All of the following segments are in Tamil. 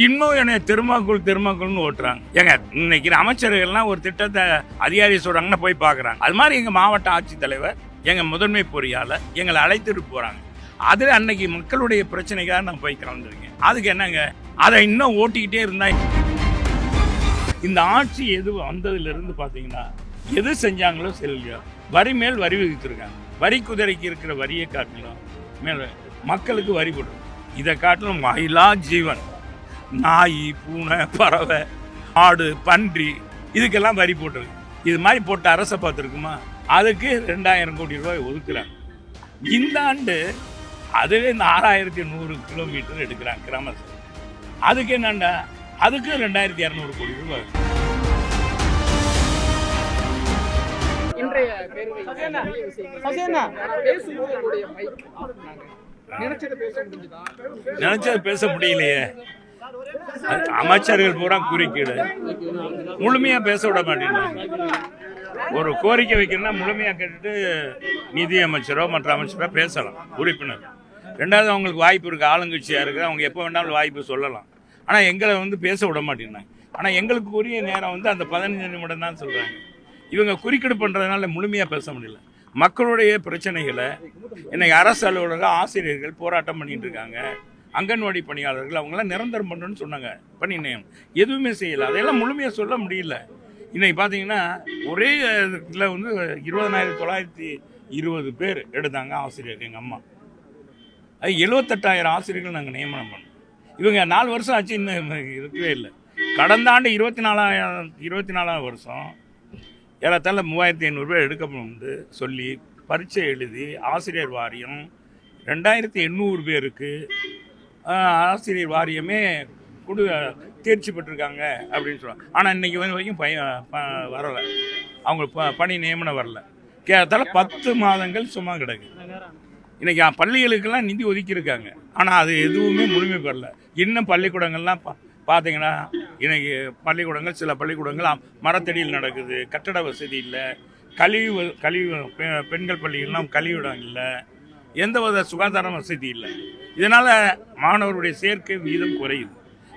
இன்னும் என்னை திருமாக்குள் திருமாக்குள்னு ஓட்டுறாங்க. ஏங்க இன்னைக்கு அமைச்சர்கள்லாம் ஒரு திட்டத்தை அதிகாரி சொல்றாங்கன்னா போய் பார்க்குறாங்க. அது மாதிரி எங்கள் மாவட்ட ஆட்சித்தலைவர் எங்கள் முதன்மை பொறியாளர் எங்களை அழைத்துட்டு போகிறாங்க அதில் அன்னைக்கு மக்களுடைய பிரச்சனைக்காக நான் போய் கலந்துருக்கேன். அதுக்கு என்னங்க அதை இன்னும் ஓட்டிக்கிட்டே இருந்தா இந்த ஆட்சி எது வந்ததுலேருந்து பார்த்தீங்கன்னா எது செஞ்சாங்களோ செல்லையோ வரி மேல் வரி விதித்திருக்காங்க. வரி குதிரைக்கு இருக்கிற வரியை காட்டிலும் மேல மக்களுக்கு வரி போடுறோம் இதை காட்டிலும் மயிலா ஜீவன். நாய் பூனை பறவை ஆடு பன்றி இதுக்கெல்லாம் வரி போட்டிருக்கு. இது மாதிரி போட்ட அரசை பார்த்துருக்குமா? அதுக்கு ரெண்டாயிரம் கோடி ரூபாய் ஒதுக்குறாங்க. இந்த ஆண்டு அதுவே இந்த ஆறாயிரத்தி நூறு கிலோமீட்டர் எடுக்கிறாங்க கிராமத்தில் அதுக்கு என்னண்டா? அதுக்கு ரெண்டாயிரத்தி இரநூறு கோடி ரூபாய் இன்றைய பேரவை பேசும்போது நினைச்சதை பேச முடியலையே. அமைச்சர்கள் பூரா குறுக்கீடு. முழுமையா பேச விட மாட்டேங்கிறாங்க ஒரு கோரிக்கை வைக்கணும்னா முழுமையா கேட்டுட்டு நிதி அமைச்சரோ மற்ற அமைச்சரோ பேசலாம் உறுப்பினர். ரெண்டாவது அவங்களுக்கு வாய்ப்பு இருக்கு ஆளுங்கட்சியா இருக்கு. அவங்க எப்போ வேணாலும் வாய்ப்பு சொல்லலாம். ஆனா எங்களை வந்து பேச விட மாட்டேங்கிறாங்க ஆனா எங்களுக்கு உரிய நேரம் வந்து அந்த பதினஞ்சு நிமிடம் தான் சொல்றாங்க. இவங்க குறுக்கீடு பண்றதுனால முழுமையா பேச முடியல. மக்களுடைய பிரச்சனைகளை இன்னைக்கு அரசு அலுவலக ஆசிரியர்கள் போராட்டம் பண்ணிட்டு இருக்காங்க. அங்கன்வாடி பணியாளர்கள் அவங்களாம் நிரந்தரம் பண்ணணும்னு சொன்னாங்க. பண்ணினேன் எதுவுமே செய்யலை. அதையெல்லாம் முழுமையாக சொல்ல முடியல. இன்னைக்கு பார்த்தீங்கன்னா ஒரே இதில் வந்து இருபதனாயிரத்தி தொள்ளாயிரத்தி இருபது பேர் எடுத்தாங்க ஆசிரியர் எங்கள் அம்மா. அது எழுபத்தெட்டாயிரம் ஆசிரியர்கள் நாங்கள் நியமனம் பண்ணோம். இவங்க நாலு வருஷம் ஆச்சு இன்னும் இருக்கவே இல்லை. கடந்த ஆண்டு இருபத்தி நாலாயிரம் இருபத்தி நாலாவது வருஷம் ஏறத்தாழ மூவாயிரத்தி ஐநூறுரூவா எடுக்கணும்னு சொல்லி பரீட்சை எழுதி ஆசிரியர் வாரியம் ரெண்டாயிரத்தி எண்ணூறு பேருக்கு ஆசிரியர் வாரியமே கொடு தேர்ச்சி பெற்றிருக்காங்க அப்படின்னு சொல்லுவாங்க ஆனால் இன்னைக்கு வந்து வரைக்கும் பையன் ப- வரலை. அவங்க ப பணி நியமனம் வரல. கேட்டால பத்து மாதங்கள் சும்மா கிடக்கு. இன்னைக்கு பள்ளிகளுக்கெல்லாம் நிதி ஒதுக்கியிருக்காங்க. ஆனால் அது எதுவுமே முழுமை பெறல. இன்னும் பள்ளிக்கூடங்கள்லாம் பா பார்த்தீங்கன்னா இன்னைக்கு பள்ளிக்கூடங்கள் சில பள்ளிக்கூடங்கள் மரத்தடியில் நடக்குது. கட்டட வசதி இல்லை. கழிவு கழிவு பெ- பெண்கள் பள்ளிகள்லாம் கழிவிடம் இல்லை. எந்த வித சுகாதார வசதி இல்லை. இதனால் மாணவருடைய சேர்க்கை வீதம் குறையுது.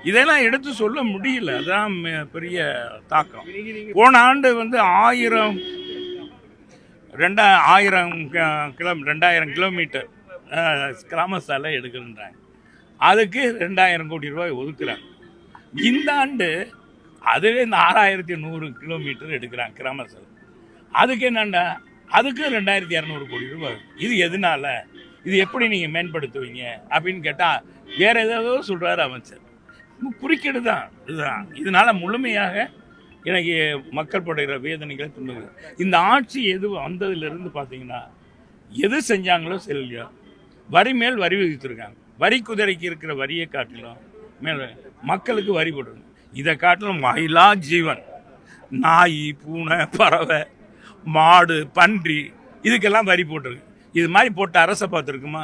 இதெல்லாம் எடுத்து சொல்ல முடியல. அதுதான் பெரிய தாக்கம். போன ஆண்டு வந்து ஆயிரம் ரெண்டா ஆயிரம் க- கிலோ ரெண்டாயிரம் கிலோமீட்டர் கிராம சாலை எடுக்கணுன்றாங்க. அதுக்கு ரெண்டாயிரம் கோடி ரூபாய் ஒதுக்குறாங்க. இந்த ஆண்டு அதுவே இந்த ஆறாயிரத்தி நூறு கிலோமீட்டர் எடுக்கிறாங்க கிராம சாலை அதுக்கு என்னண்டா அதுக்கு ரெண்டாயிரத்தி இரநூறு கோடி ரூபாய் இது எதனால? இது எப்படி நீங்கள் மேம்படுத்துவீங்க? அப்படின்னு கேட்டால் வேற ஏதாவது சொல்கிறாரு அமைச்சர். குறுக்கீடு தான் இதுதான். இதனால் முழுமையாக எனக்கு மக்கள் படுகிற வேதனைகளை துன்புகள் இந்த ஆட்சி எது வந்ததுலேருந்து பார்த்தீங்கன்னா எது செஞ்சாங்களோ செல்லையோ வரி மேல் வரி விதித்திருக்காங்க. வரி குதிரைக்கு இருக்கிற வரியை காட்டிலும் மேல மக்களுக்கு வரி போட்டுருங்க இதை காட்டிலும் மயிலா ஜீவன். நாய் பூனை பறவை மாடு பன்றி இதுக்கெல்லாம் வரி போட்டிருக்கு. இது மாதிரி போட்ட அரசை பார்த்துருக்குமா?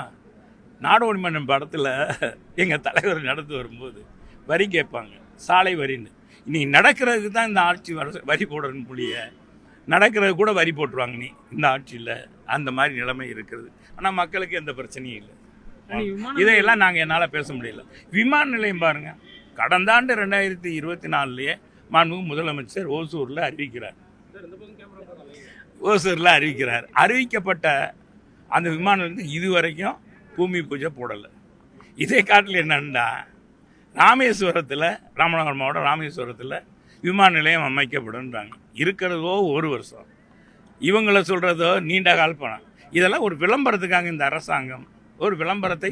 நாடோடி மன்னன் படத்தில் எங்கள் தலைவர் நடந்து வரும்போது வரி கேட்பாங்க. சாலை வரின்னு. இன்னைக்கு நடக்கிறதுக்கு தான் இந்த ஆட்சி வர வரி போடணும் புளிய நடக்கிறது கூட வரி போட்டுருவாங்க நீ இந்த ஆட்சியில். அந்த மாதிரி நிலைமை இருக்கிறது ஆனால் மக்களுக்கு எந்த பிரச்சனையும் இல்லை. இதையெல்லாம் நாங்கள் என்னால் பேச முடியல. விமான நிலையம் பாருங்க. கடந்த ஆண்டு ரெண்டாயிரத்தி இருபத்தி நாலுலேயே மாண்புமிகு முதலமைச்சர் ஓசூரில் அறிவிக்கிறார். ஓசூரில் அறிவிக்கிறார். அறிவிக்கப்பட்ட அந்த விமான நிலையத்துக்கு இது வரைக்கும் பூமி பூஜை போடலை. இதே காட்டில் என்னன்னா ராமேஸ்வரத்தில் ராமநாதபுரம் மாவட்டம் ராமேஸ்வரத்தில் விமான நிலையம் அமைக்கப்படுன்றாங்க இருக்கிறதோ ஒரு வருஷம். இவங்களை சொல்கிறதோ நீண்ட கால் பணம் இதெல்லாம் ஒரு விளம்பரத்துக்காக இந்த அரசாங்கம் ஒரு விளம்பரத்தை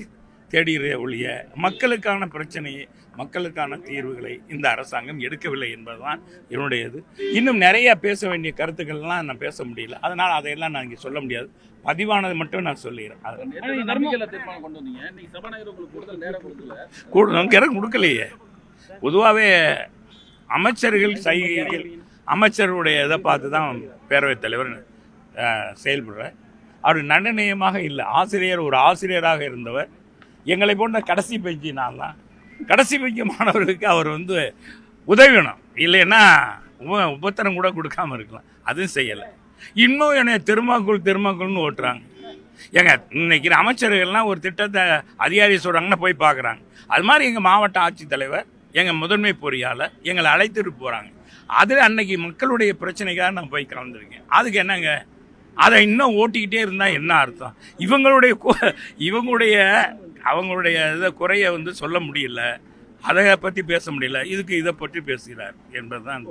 தேடுகிற ஒழிய மக்களுக்கான பிரச்சனையை மக்களுக்கான தீர்வுகளை இந்த அரசாங்கம் எடுக்கவில்லை என்பதுதான் என்னுடையது. இன்னும் நிறைய பேச வேண்டிய கருத்துக்கள்லாம் நான் பேச முடியல. அதனால் அதையெல்லாம் நான் இங்கே சொல்ல முடியாது. பதிவானது மட்டும் நான் சொல்லிடுறேன். கூடுதல் கொடுக்கலையே. பொதுவாகவே அமைச்சர்கள் சைகைகள் அமைச்சருடைய இதை பார்த்து தான் பேரவைத் தலைவர் அஹ், செயல்படுறார். அவர் நன்னயமாக இல்லை. ஆசிரியர் ஒரு ஆசிரியராக இருந்தவர். எங்களை போன்ற கடைசி பெஞ்சு நான் தான் கடைசி பெஞ்சு மாணவர்களுக்கு அவர் வந்து உதவியணும் இல்லைன்னா உப உபத்திரம் கூட கொடுக்காம இருக்கலாம். அதுவும் செய்யலை. இன்னும் என்னை திருமாக்குள் திருமாக்குள்னு ஓட்டுறாங்க. ஏங்க இன்னைக்கு அமைச்சர்கள்லாம் ஒரு திட்டத்தை அதிகாரி சொல்கிறாங்கன்னா போய் பார்க்குறாங்க அது மாதிரி எங்கள் மாவட்ட ஆட்சித்தலைவர் எங்கள் முதன்மை பொறியாளர் எங்களை அழைத்துட்டு போகிறாங்க அதில் அன்னைக்கு மக்களுடைய பிரச்சனைக்காக நான் போய் கலந்துருக்கேன். அதுக்கு என்னங்க? அதை இன்னும் ஓட்டிக்கிட்டே இருந்தால் என்ன அர்த்தம்? இவங்களுடைய கு- இவங்களுடைய அவங்களுடைய இதை குறைய வந்து சொல்ல முடியல. அதை பற்றி பேச முடியல. இதுக்கு இதை பற்றி பேசுகிறார் என்பதுதான்